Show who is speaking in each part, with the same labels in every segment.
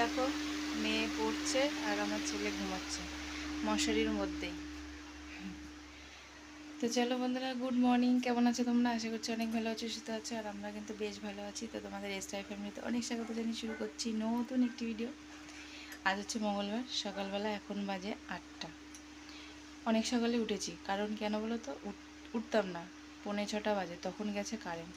Speaker 1: দেখো, মেয়ে পড়ছে আর আমার ছেলে ঘুমাচ্ছে, মশারির মধ্যেই। তো চলো বন্ধুরা গুড মর্নিং কেমন আছো তোমরা? আশা করছি অনেক ভালো আছো, সুস্থ আছো, আর আমরা কিন্তু বেশ ভালো আছি। তো তোমাদের এসটাই ফ্যামিলিতে অনেক স্বাগত জানিয়ে শুরু করছি নতুন একটি ভিডিও আজ হচ্ছে মঙ্গলবার, সকালবেলা এখন বাজে আটটা। অনেক সকালে উঠেছি, কারণ কেন বলো তো? উঠ- উঠতাম না, পৌনে ছটা বাজে, তখন গেছে কারেন্ট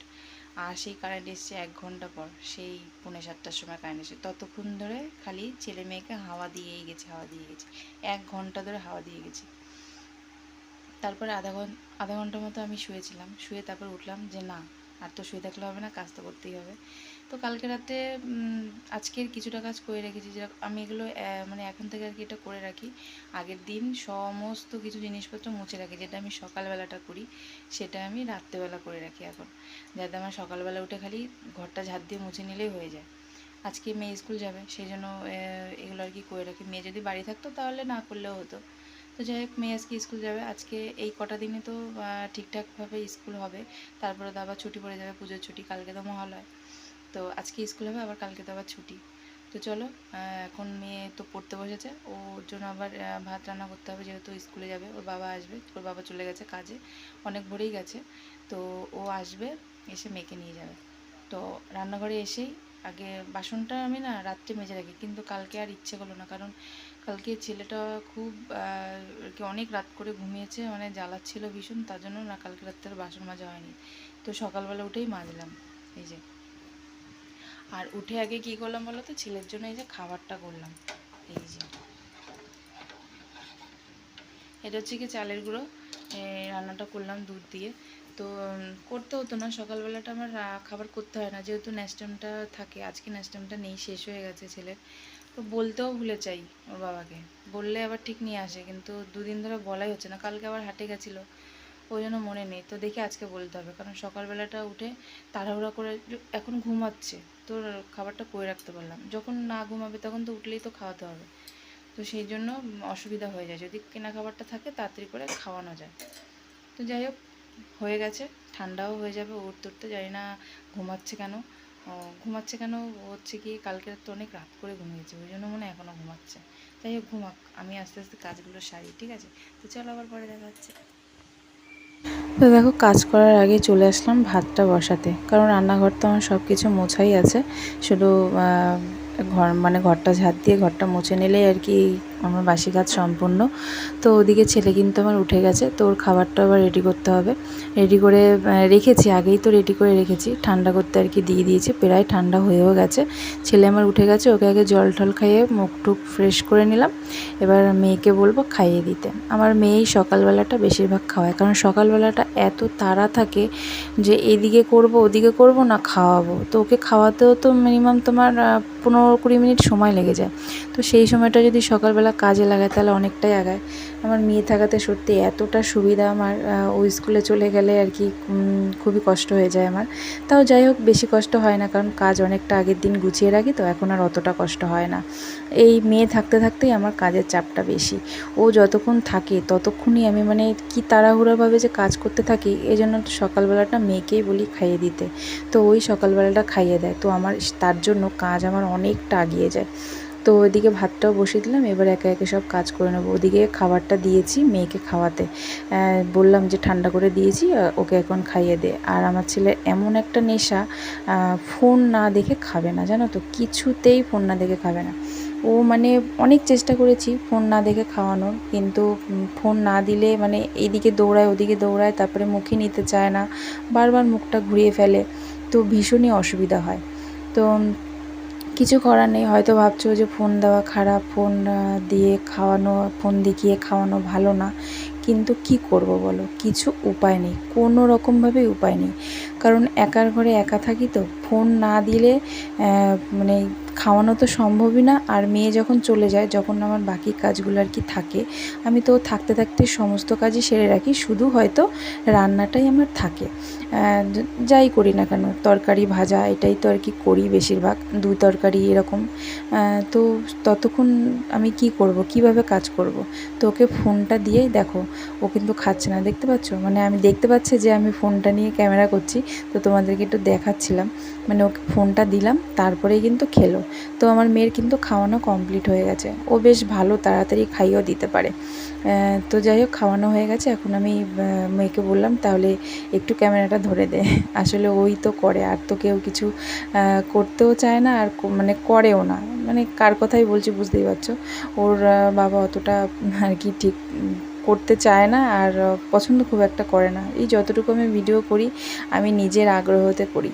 Speaker 1: আর সেই কারেন্ট এসছে এক ঘণ্টা পর, সেই পৌনে সাতটার সময় কারেন্ট এসছে। ততক্ষণ ধরে খালি ছেলে মেয়েকে হাওয়া দিয়েই গেছে, হাওয়া দিয়ে গেছে। এক ঘণ্টা ধরে হাওয়া দিয়ে গেছে। তারপর আধা ঘণ্টা আধা ঘণ্টার মতো আমি শুয়েছিলাম। শুয়ে তারপর উঠলাম যে না আর তো শুয়ে থাকলে হবে না, কাজ তো করতেই হবে। তো কালকে রাতে আজকের কিছুটা কাজ করে রেখেছি, যে আমি এগুলো মানে এখন থেকে আর কি এটা করে রাখি। আগের দিন সমস্ত কিছু জিনিসপত্র মুছে রাখি, যেটা আমি সকালবেলাটা করি, সেটা আমি রাত্রেবেলা করে রাখি এখন। যাতে আমার সকালবেলা উঠে খালি ঘরটা ঝাড় দিয়ে মুছে নিলেই হয়ে যায়। আজকে মেয়ে স্কুল যাবে, সেই জন্য এগুলো আর কি করে রাখি। মেয়ে যদি বাড়ি থাকতো তাহলে না করলেও হতো। তো যাই হোক, মেয়ে আজকে স্কুল যাবে। আজকে এই কটা দিনে তো ঠিকঠাকভাবে স্কুল হবে। তারপরে তো আবার ছুটি পড়ে যাবে, পুজোর ছুটি। কালকে তো মহালয়। তো আজকে স্কুল হবে, আবার কালকে তো আবার ছুটি। তো চলো এখন মেয়ে তো পড়তে বসেছে। ওর জন্য আবার ভাত রান্না করতে হবে, যেহেতু স্কুলে যাবে। ওর বাবা আসবে, ওর বাবা চলে গেছে কাজে। অনেক ভোরেই গেছে। তো ও আসবে, এসে মেয়েকে নিয়ে যাবে। তো রান্নাঘরে এসেই আগে বাসনটা আমি না রাত্রে মেজে রাখি, কিন্তু কালকে আর ইচ্ছে করল না। কারণ কালকে ছেলেটা খুব কি অনেক রাত করে ঘুমিয়েছে মানে জ্বালাচ্ছিল ভীষণ, তার জন্য না কালকে রাত্রে বাসন মাজা হয়নি। তো সকালবেলা উঠেই মাজলাম, এই যে। আর উঠে আগে কি করলাম বলো তো? ছেলের জন্য এই যে খাবারটা করলাম, এই যে। এটা হচ্ছে কি চালের গুঁড়ো রান্নাটা করলাম দুধ দিয়ে। তো করতে হতো না। সকালবেলাটা আমার খাবার করতে হয় না। যেহেতু ন্যাস্টামটা থাকে, আজকে ন্যাস্টামটা নেই, শেষ হয়ে গেছে ছেলের। তো বলতেও ভুলে চাই ওর বাবাকে। বললে আবার ঠিক নিয়ে আসে, কিন্তু দুদিন ধরে বলাই হচ্ছে না। কালকে আবার হাটে গেছিল। ওই জন্য মনে নেই। তো দেখি আজকে বলতে হবে। কারণ সকালবেলাটা উঠে তাড়াহুড়া করে এখন ঘুমাচ্ছে। তো খাবারটা করে রাখতে পারলাম। যখন না ঘুমাবে তখন তো উঠলেই তো খাওয়াতে হবে। তো সেই জন্য অসুবিধা হয়ে যায়। যদি কেনা খাবারটা থাকে, তাড়াতাড়ি করে খাওয়ানো যায়। তো যাই হোক হয়ে গেছে, ঠান্ডাও হয়ে যাবে উঠতে উঠতে জানি না ঘুমাচ্ছে কেন। ঘুমাচ্ছে কেন? হচ্ছে কি কালকে তো অনেক রাত করে ঘুমিয়েছে, ওই জন্য মনে হয় এখনও ঘুমাচ্ছে। যাই হোক, ঘুমাক, আমি আস্তে আস্তে কাজগুলো সারি, ঠিক আছে? তো চলো আবার পরে দেখা হচ্ছে। তো দেখো, কাজ করার আগে চলে আসলাম ভাতটা বসাতে, কারণ রান্নাঘর তো আমার সব কিছু মোছাই আছে। শুধু ঘর মানে ঘরটা ঝাড় দিয়ে ঘরটা মুছে নিলেই আর কি আমার বাসি কাজ সম্পূর্ণ। তো ওদিকে ছেলে কিন্তু আমার উঠে গেছে, তো ওর খাবারটা আবার রেডি করতে হবে। রেডি করে রেখেছি, আগেই তো রেডি করে রেখেছি। ঠান্ডা করতে আর কি দিয়ে দিয়েছি, প্রায় ঠান্ডা হয়েও গেছে। ছেলে আমার উঠে গেছে, ওকে আগে জল টল খাইয়ে মুখ টুক ফ্রেশ করে নিলাম। এবার মেয়েকে বলব খাইয়ে দিতে। আমার মেয়েই সকালবেলাটা বেশিরভাগ খাওয়ায়, কারণ সকালবেলাটা এত তাড়া থাকে যে এদিকে করব, ওদিকে করব না, খাওয়াবো। তো ওকে খাওয়াতেও তো মিনিমাম তোমার পনেরো কুড়ি মিনিট সময় লেগে যায়। তো সেই সময়টা যদি সকালবেলা কাজে লাগায়, তাহলে অনেকটাই আগায়। আমার মেয়ে থাকাতে সত্যি এতটা সুবিধা আমার ওই স্কুলে চলে গেলে আর কি খুবই কষ্ট হয়ে যায় আমার। তাও যাই হোক, বেশি কষ্ট হয় না, কারণ কাজ অনেকটা আগের দিন গুছিয়ে রাখি, তো এখন আর অতটা কষ্ট হয় না। এই মেয়ে থাকতে থাকতেই আমার কাজের চাপটা বেশি। ও যতক্ষণ থাকে, ততক্ষণই আমি মানে কি তাড়াহুড়োভাবে যে কাজ করতে থাকি এই জন্য সকালবেলাটা মেয়েকেই বলি খাইয়ে দিতে। তো ওই সকালবেলাটা খাইয়ে দেয়। তো আমার তার জন্য কাজ আমার অনেকটা আগিয়ে যায়। তো ওইদিকে ভাতটাও বসিয়ে দিলাম, এবার একে একে সব কাজ করে নেব। ওদিকে খাবারটা দিয়েছি মেয়েকে খাওয়াতে। বললাম যে ঠান্ডা করে দিয়েছি ওকে এখন খাইয়ে দে। আর আমার ছেলে এমন একটা নেশা ফোন না দেখে খাবে না, জানো তো? কিছুতেই ফোন না দেখে খাবে না। ও মানে অনেক চেষ্টা করেছি ফোন না দেখে খাওয়ানোর, কিন্তু ফোন না দিলে মানে এইদিকে দৌড়ায়, ওদিকে দৌড়ায়, তারপরে মুখে নিতে চায় না, বারবার মুখটা ঘুরিয়ে ফেলে, তো ভীষণই অসুবিধা হয়। তো কিছু করার নেই। হয়তো ভাবছ যে ফোন দেওয়া খারাপ, ফোন দিয়ে খাওয়ানো, ফোন দেখিয়ে খাওয়ানো ভালো না। কিন্তু কি করব বলো? কিছু উপায় নেই। কোনো রকমভাবেই উপায় নেই। কারণ একার ঘরে একা থাকি তো ফোন না দিলে মানে খাওয়ানো তো সম্ভবই না। আর মেয়ে যখন চলে যায়, যখন আমার বাকি কাজগুলো আর কি থাকে, আমি তো থাকতে থাকতে সমস্ত কাজই সেরে রাখি। শুধু হয়তো রান্নাটাই আমার থাকে। যাই করি না কেন, তরকারি, ভাজা, এটাই তো আর কি করি বেশিরভাগ। দুই তরকারি এরকম। তো ততক্ষণ আমি কি করব, কীভাবে কাজ করব? তো ওকে ফোনটা দিয়ে দেখো, ও কিন্তু খাচ্ছে না। দেখতে পাচ্ছ? মানে আমি দেখতে পাচ্ছি যে আমি ফোনটা নিয়ে ক্যামেরা করছি। তো তোমাদেরকে একটু দেখাচ্ছিলাম। মানে ওকে ফোনটা দিলাম, তারপরেই কিন্তু খেলো। তো আমার মেয়ের কিন্তু খাওয়ানো কমপ্লিট হয়ে গেছে। ও বেশ ভালো, তাড়াতাড়ি খাইয়েও দিতে পারে। তো যাই হোক, খাওয়ানো হয়ে গেছে। এখন আমি মেয়েকে বললাম, তাহলে একটু ক্যামেরাটা ধরে দে। আসলে ওই তো করে, আর তো কেউ কিছু করতেও চায় না, আর মানে করেও না। মানে কার কথাই বলছি বুঝতেই পারছ? ওর বাবা অতটা আর কি ঠিক করতে চায় না আর পছন্দ খুব একটা করে না। এই যতটুকু আমি ভিডিও করি, আমি নিজের আগ্রহতে করি।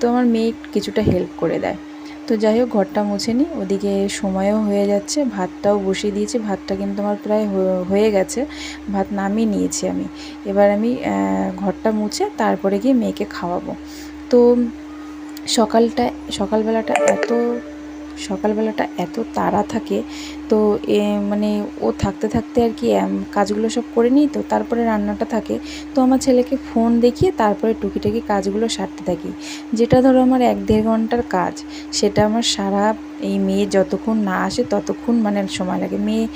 Speaker 1: তো আমার মেয়ে কিছুটা হেল্প করে দেয়। তো যাই হোক, ঘরটা মুছে নিই। ওদিকে সময়ও হয়ে যাচ্ছে, ভাতটাও বসিয়ে দিয়েছি। ভাতটা কিন্তু আমার প্রায় হয়ে- গেছে। ভাত নামিয়ে নিয়েছি আমি। এবার আমি ঘরটা মুছে তারপরে গিয়ে মেয়েকে খাওয়াবো। তো সকালটা সকালবেলাটা এত সকালবেলাটা এত তাড়া থাকে তো এ মানে ও থাকতে থাকতে আর কি কাজগুলো সব করে নিই, তো তারপরে রান্নাটা থাকে। তো আমার ছেলেকে ফোন দেখিয়ে তারপরে টুকিটাকি কাজগুলো সারতে থাকি। যেটা ধরো আমার এক দেড় ঘণ্টার কাজ, সেটা আমার সারা এই মেয়ে যতক্ষণ না আসে ততক্ষণ মানে সময় লাগে। মেয়ে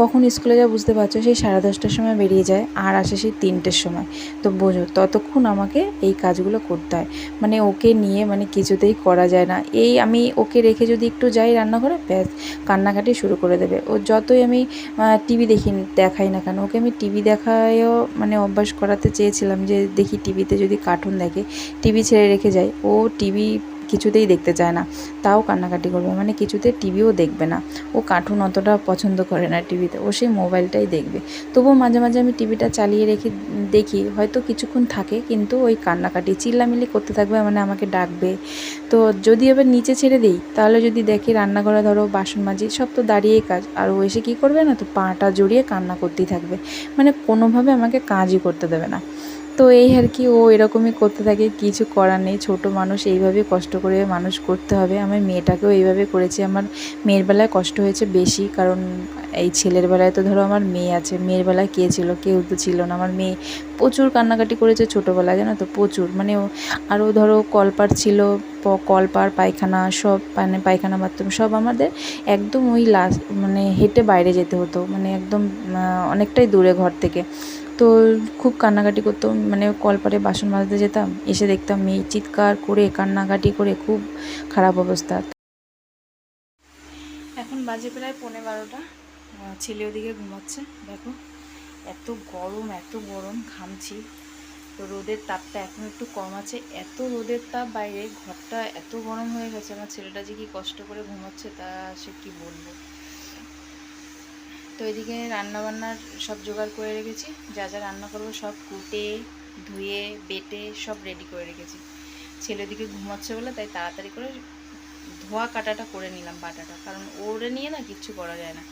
Speaker 1: কখন স্কুলে যা বুঝতে পারছ? সেই সাড়ে দশটার সময় বেরিয়ে যায়, আর আসে সেই তিনটের সময়। তো বোঝো, ততক্ষণ আমাকে এই কাজগুলো করতে হয়। মানে ওকে নিয়ে মানে কিছুতেই করা যায় না। এই আমি ওকে রেখে যদি একটু যাই রান্নাঘরে, ব্যাস, কান্নাকাটি শুরু করে দেবে। ও যতই আমি টিভি দেখি, দেখাই না কেন, ওকে আমি টিভি দেখায়ও মানে অভ্যাস করাতে চেয়েছিলাম যে, দেখি টিভিতে যদি কার্টুন দেখে টিভি ছেড়ে রেখে যায়, ও টিভি কিছুতেই দেখতে চায় না। তাও কান্নাকাটি করবে। মানে কিছুতে টিভিও দেখবে না। ও কার্টুন অতটা পছন্দ করে না টিভিতে। ও সেই মোবাইলটাই দেখবে। তবুও মাঝে মাঝে আমি টিভিটা চালিয়ে রেখে দেখি। হয়তো কিছুক্ষণ থাকে, কিন্তু ওই কান্নাকাটি, চিল্লামিল্লি করতে থাকবে মানে আমাকে ডাকবে। তো যদি এবার নিচে ছেড়ে দিই, তাহলে যদি দেখি রান্নাঘরে ধরো বাসন মাজি, সব তো দাঁড়িয়েই কাজ। আর ও এসে কী করবে না তো, পাটা জড়িয়ে কান্না করতেই থাকবে। মানে কোনোভাবে আমাকে কাজই করতে দেবে না। তো এই আর কি, ও এরকমই করতে থাকে, কিছু করার নেই। ছোটো মানুষ এইভাবে কষ্ট করে মানুষ করতে হবে। আমার মেয়েটাকেও এইভাবে করেছি। আমার মেয়ের বেলায় কষ্ট হয়েছে বেশি, কারণ এই ছেলের বেলায় তো ধরো আমার মেয়ে আছে। মেয়ের বেলায় কে ছিল? কেউ তো ছিল না। আমার মেয়ে প্রচুর কান্নাকাটি করেছে ছোটোবেলায়, জানো তো? প্রচুর। মানে আরও ধরো কলপার ছিল কলপার, পায়খানা, সব মানে পায়খানা, বাথরুম সব আমাদের একদম ওই লাস্ট মানে হেঁটে বাইরে যেতে হতো। মানে একদম অনেকটাই দূরে ঘর থেকে। তো খুব কান্নাকাটি করতো মানে কলপারে বাসন মাজতে যেতাম, এসে দেখতাম মেয়ে চিৎকার করে, কান্নাকাটি করে, খুব খারাপ অবস্থা। এখন বাজে প্রায় পৌনে বারোটা। ছেলে ওদিকে ঘুমাচ্ছে, দেখো। এত গরম এত গরম, ঘামছি। তো রোদের তাপটা এখন একটু কম আছে। এত রোদের তাপ বাইরে, ঘরটা এত গরম হয়ে গেছে, আমার ছেলেটা যে কি কষ্ট করে ঘুমাচ্ছে তা সে কি বলব? তো এদিকে রান্না বান্নার সব জোগাড় করে রেখেছি। যা যা রান্না করব সব কুটে, ধুয়ে, বেটে সব রেডি করে রেখেছি। ছেলে ওদিকে ঘুমাচ্ছে বলে তাই তাড়াতাড়ি করে ধোয়া কাটাটা করে নিলাম বাটাটা। কারণ ওরে নিয়ে না কিচ্ছু করা যায় না।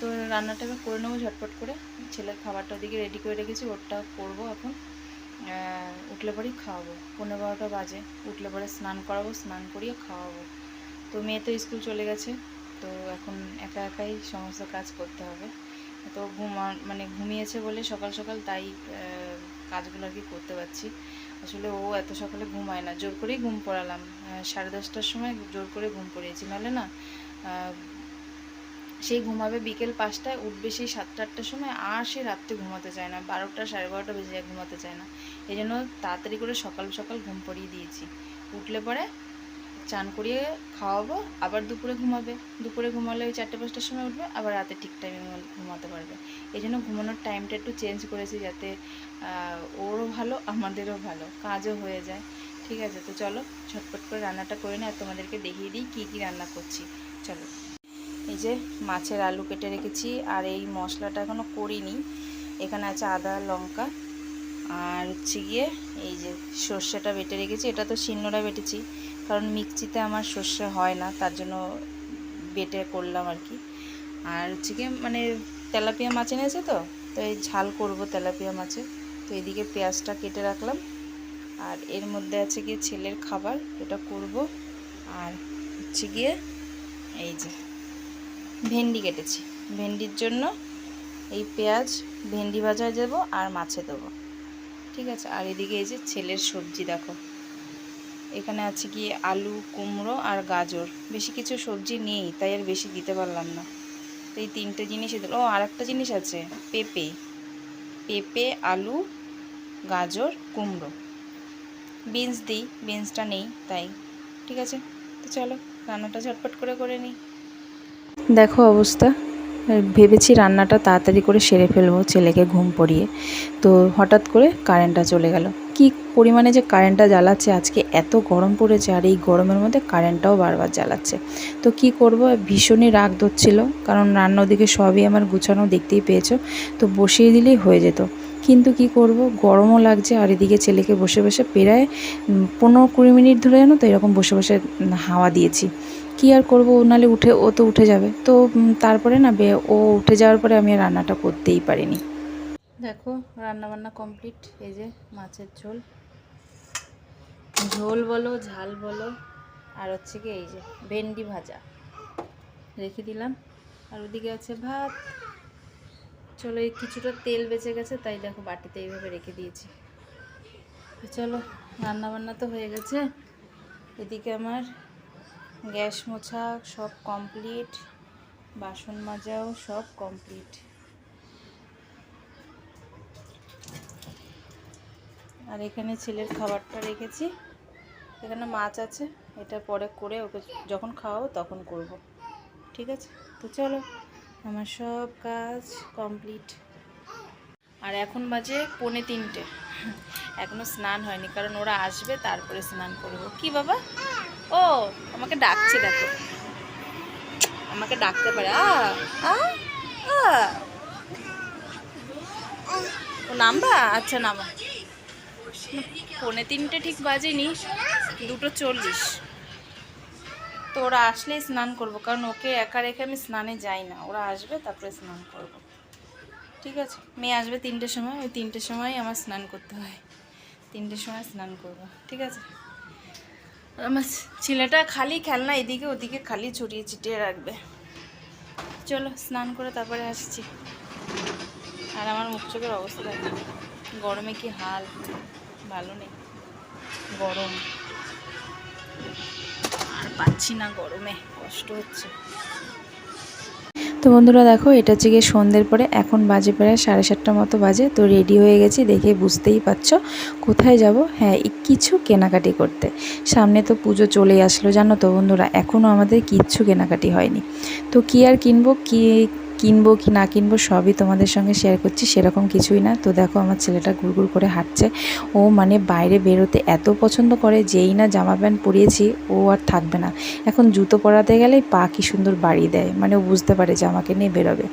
Speaker 1: তো রান্নাটা এবার করে নেব ঝটপট করে। ছেলের খাবারটা ওদিকে রেডি করে রেখেছি, ওরটা করব এখন। উঠলে পরেই খাওয়াবো। পনেরো বারোটা বাজে। উঠলে পরে স্নান করাবো, স্নান করিয়ে খাওয়াবো। তো মেয়ে তো স্কুল চলে গেছে। তো এখন একা একাই সমস্ত কাজ করতে হবে। তো ঘুমা মানে ঘুমিয়েছে বলে সকাল সকাল তাই কাজগুলো আর কি করতে পারছি। আসলে ও এত সকালে ঘুমায় না, জোর করেই ঘুম পড়ালাম। সাড়ে দশটার সময় জোর করে ঘুম পড়িয়েছি, নাহলে না সেই ঘুমাবে বিকেল পাঁচটায়, উঠবে সেই সাতটা আটটার সময়, আর সে রাত্রে ঘুমাতে চায় না, বারোটা সাড়ে বারোটা বেজে যায়, ঘুমাতে চায় না। এই জন্য তাড়াতাড়ি করে সকাল সকাল ঘুম পড়িয়ে দিয়েছি। উঠলে পরে চান করিয়ে খাওয়াবো, আবার দুপুরে ঘুমাবে। দুপুরে ঘুমালে ওই চারটে, পাঁচটার সময় উঠবে, আবার রাতে ঠিক টাইমে ঘুমাতে পারবে। এই জন্য ঘুমানোর টাইমটা একটু চেঞ্জ করেছি যাতে ওরও ভালো, আমাদেরও ভালো, কাজও হয়ে যায়। ঠিক আছে, তো চলো, ঝটপট করে রান্নাটা করে আর তোমাদেরকে দেখিয়ে দিই কী কী রান্না করছি। চলো। এই যে মাছের আলু কেটে রেখেছি আর এই মশলাটা এখনও করিনি। এখানে আছে আদা, লঙ্কা আর হচ্ছে গিয়ে এই যে সর্ষেটা বেটে রেখেছি। এটা তো শিলনোড়া বেটেছি। কারণ মিক্সিতে আমার সর্ষে হয় না, তার জন্য বেটে করলাম আর কি। আর হচ্ছে কি মানে তেলাপিয়া মাছ এনেছে তো তো এই ঝাল করব তেলাপিয়া মাছে। তো এদিকে পেঁয়াজটা কেটে রাখলাম। আর এর মধ্যে আছে গিয়ে ছেলের খাবার, এটা করব। আর হচ্ছে গিয়ে এই যে ভেন্ডি কেটেছি। ভেন্ডির জন্য এই পেঁয়াজ, ভেন্ডি ভাজা দেবো আর মাছে দেবো। ঠিক আছে? আর এদিকে এই যে ছেলের সবজি, দেখো। এখানে আছে কি আলু, কুমড়ো আর গাজর। বেশি কিছু সবজি নেই, তাই আর বেশি দিতে পারলাম না। তো এই তিনটে জিনিসই দিল ও আর একটা জিনিস আছে, পেঁপে। পেঁপে, আলু, গাজর, কুমড়ো। বিনস দিই, বিনসটা নেই, তাই। ঠিক আছে? তো চলো, রান্নাটা ঝটপট করে করে নিই। দেখো অবস্থা। ভেবেছি রান্নাটা তাড়াতাড়ি করে সেরে ফেলব, ছেলেকে ঘুম পড়িয়ে। তো হঠাৎ করে কারেন্টটা চলে গেল। কি পরিমাণে যে কারেন্টটা জ্বালাচ্ছে, আজকে এত গরম পড়েছে আর এই গরমের মধ্যে কারেন্টটাও বারবার জ্বালাচ্ছে। তো কি করব? ভীষণই রাগ ধরছিল, কারণ রান্না ওদিকে সবই আমার গুছানো দেখতেই পেয়েছ, তো বসিয়ে দিলেই হয়ে যেত। কিন্তু কি করব? গরমও লাগছে আর এদিকে ছেলেকে বসে বসে প্রায় পনেরো কুড়ি মিনিট ধরে জানো তো এরকম বসে বসে হাওয়া দিয়েছি। কি আর করব? ও উঠে, ও তো উঠে যাবে। তো তারপরে না ও উঠে যাওয়ার পরে আমি রান্নাটা করতেই পারিনি। দেখো রান্না বান্না কমপ্লিট। এই যে মাছের ঝোল। ঝোল বলো, ঝাল বলো, আর হচ্ছে কি এই যে ভেন্ডি ভাজা। রেখে দিলাম। আর ওদিকে আছে ভাত। চলো, এই কিছুটা তেল বেঁচে গেছে, তাই দেখো বাটিতে এইভাবে রেখে দিয়েছি। চলো, রান্নাবান্না তো হয়ে গেছে। এদিকে আমার গ্যাস মোছা সব কমপ্লিট, বাসন মাজাও সব কমপ্লিট। আর এখানে ছেলের খাবারটা রেখেছি। এখানে মাছ আছে, এটা পরে করে ওকে যখন খাওয়াবো তখন করব। ঠিক আছে? তো চলো, আমার সব কাজ কমপ্লিট। আর এখন বাজে পৌনে তিনটে। এখনও স্নান হয়নি, কারণ ওরা আসবে, তারপরে স্নান করব। কি বাবা? ও, আমাকে ডাকছে, দেখো। আমাকে ডাকতে পারে। ও নামবা? আচ্ছা নামা। পৌনে তিনটে ঠিক বাজেনি, দুটো চল্লিশ। তো ওরা আসলেই স্নান করব, কারণ ওকে একা রেখে আমি স্নানে যাই না। ওরা আসবে, তারপরে স্নান করব। ঠিক আছে? মেয়ে আসবে তিনটের সময়, ওই তিনটের সময় আমার স্নান করতে হয়। তিনটের সময় স্নান করব, ঠিক আছে? আমার ছেলেটা খালি খেলনা এদিকে ওদিকে খালি ছড়িয়ে ছিটিয়ে রাখবে। চলো, স্নান করে তারপরে আসছি। আর আমার মুখ চোখের অবস্থা গরমে কি হাল। ভালো নেই। গরম। আর পাচ্ছি না গরমে, কষ্ট হচ্ছে। তো বন্ধুরা দেখো, এটা হচ্ছে গিয়ে সন্ধ্যের পরে, এখন বাজে প্রায় সাড়ে সাতটার মতো বাজে, তো রেডি হয়ে গেছি, দেখে বুঝতেই পারছ কোথায় যাব। হ্যাঁ কিছু কেনাকাটি করতে। সামনে তো পুজো চলেই আসলো, জানো তো বন্ধুরা এখনও আমাদের কিচ্ছু কেনাকাটি হয়নি। তো কি আর কিনবো, কি কিনবো কি না কিনবো সবই তোমাদের সঙ্গে শেয়ার করছি, সেরকম কিছুই না। তো দেখো আমার ছেলেটা গুড় করে হাঁটছে। ও মানে বাইরে বেরোতে এত পছন্দ করে, যেই না জামা প্যান্ট পরিয়েছি, ও আর থাকবে না। এখন জুতো পরাতে গেলেই পা কি সুন্দর বাড়ি দেয় মানে ও বুঝতে পারে যে আমাকে নিয়ে বেরোবে।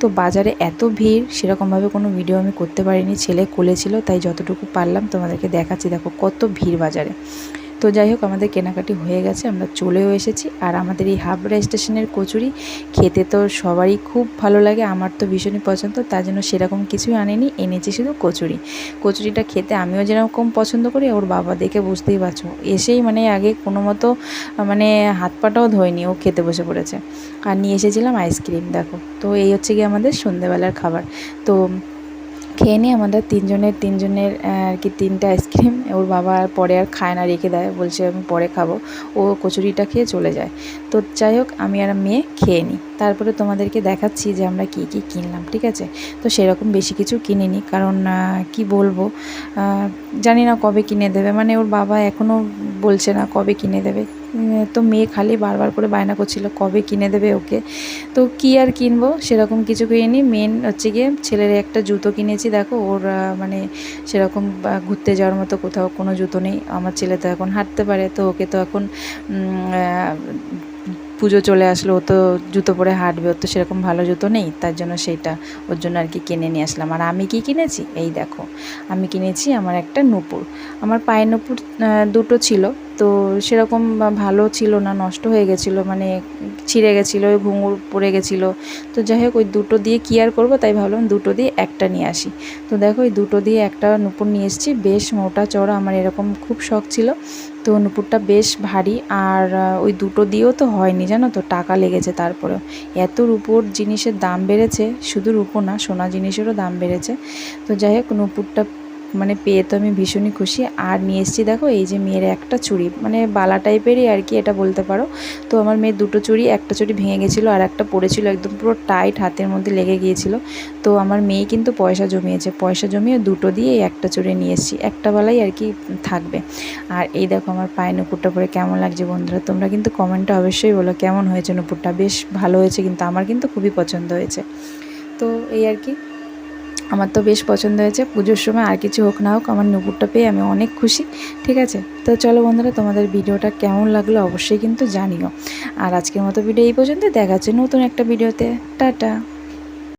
Speaker 1: তো বাজারে এত ভিড়, সেরকমভাবে কোনো ভিডিও আমি করতে পারিনি। ছেলে কোলে ছিল, তাই যতটুকু পারলাম তোমাদেরকে দেখাচ্ছি। দেখো কত ভিড় বাজারে। তো যাই হোক, আমাদের কেনাকাটি হয়ে গেছে, আমরা চলেও এসেছি। আর আমাদের এই হাবড়া স্টেশনের কচুরি খেতে তো সবারই খুব ভালো লাগে, আমার তো ভীষণই পছন্দ, তার জন্য সেরকম কিছুই আনেনি, এনেছি শুধু কচুরি। কচুরিটা খেতে আমিও যেরকম পছন্দ করি, ওর বাবা দেখে বুঝতেই পারছ। এসেই মানে আগে কোনো মতো মানে হাত পাটাও ধোয়নি, ও খেতে বসে পড়েছে। আর নিয়ে এসেছিলাম আইসক্রিম দেখো। তো এই হচ্ছে গিয়ে আমাদের সন্ধেবেলার খাবার। তো খেয়ে নিয়ে আমাদের তিনজনের তিনজনের আর কি তিনটে আইসক্রিম ওর বাবা পরে আর খায় না, রেখে দেয়। বলছে আমি পরে খাব। ও কচুরিটা খেয়ে চলে যায়। তো যাই হোক, আমি আর মেয়ে খেয়ে নিই। তারপরে তোমাদেরকে দেখাচ্ছি যে আমরা কী কী কিনলাম, ঠিক আছে? তো সেরকম বেশি কিছু কিনিনি। কারণ কি বলব? জানি না কবে কিনে দেবে। মানে ওর বাবা এখনও বলছে না কবে কিনে দেবে। তো মেয়ে খালি বারবার করে বায়না করছিল, কবে কিনে দেবে ওকে? তো কি আর কিনবো? সেরকম কিছু কিনিনি। মেন হচ্ছে গিয়ে ছেলের একটা জুতো কিনেছি, দেখো, ওর মানে সেরকম ঘুরতে যাওয়ার মতো কোথাও কোনো জুতো নেই। আমার ছেলে তো এখন হাঁটতে পারে, তো ওকে তো এখন পুজো চলে আসলো, ও তো জুতো পরে হাঁটবে, ওর তো সেরকম ভালো জুতো নেই, তার জন্য সেইটা ওর জন্য আর কি কিনে নিয়ে আসলাম। আর আমি কি কিনেছি? এই দেখো, আমি কিনেছি আমার একটা নুপুর। আমার পায়ের নুপুর দুটো ছিল। তো সেরকম ভালো ছিল না, নষ্ট হয়ে গেছিল মানে ছিঁড়ে গেছিল ঘুঙুর পড়ে গেছিল। তো যাই হোক, ওই দুটো দিয়ে কী আর করব তাই ভাবলাম দুটো দিয়ে একটা নিয়ে আসি। তো দেখো, ওই দুটো দিয়ে একটা নুপুর নিয়ে এসেছি, বেশ মোটা চড়া আমার এরকম খুব শখ ছিল। তো নুপুরটা বেশ ভারী, আর ওই দুটো দিয়েও তো হয়নি, জানো তো, টাকা লেগেছে তারপরেও। এত রূপোর জিনিসের দাম বেড়েছে, শুধু রূপো না, সোনা জিনিসেরও দাম বেড়েছে। তো যাই হোক, নুপুরটা মানে পেয়ে তো আমি ভীষণই খুশি। আর নিয়ে এসেছি দেখো, এই যে মেয়ের একটা চুড়ি মানে বালা টাইপেরই আর কি এটা বলতে পারো। তো আমার মেয়ের দুটো চুড়ি, একটা চুড়ি ভেঙে গেছিল আর একটা পড়েছিল একদম পুরো টাইট হাতের মধ্যে লেগে গিয়েছিল। তো আমার মেয়ে কিন্তু পয়সা জমিয়েছে, পয়সা জমিয়ে দুটো দিয়ে একটা চুড়ি নিয়ে এসেছি। একটা বেলাই আর কি থাকবে। আর এই দেখো আমার পায়ে নুপুরটা পরে কেমন লাগছে বন্ধুরা, তোমরা কিন্তু কমেন্টে অবশ্যই বলো কেমন হয়েছে নুপুরটা। বেশ ভালো হয়েছে কিন্তু, আমার কিন্তু খুবই পছন্দ হয়েছে। তো এই আর কি। আমার তো বেশ পছন্দ হয়েছে। পুজোর সময় আর কিছু হোক না হোক, আমার নুপুরটা পেয়ে আমি অনেক খুশি, ঠিক আছে? তো চলো বন্ধুরা, তোমাদের ভিডিওটা কেমন লাগল অবশ্যই কিন্তু জানিও। আর আজকের মতো ভিডিও এই পর্যন্ত দেখা হচ্ছে নতুন একটা ভিডিওতে টাটা!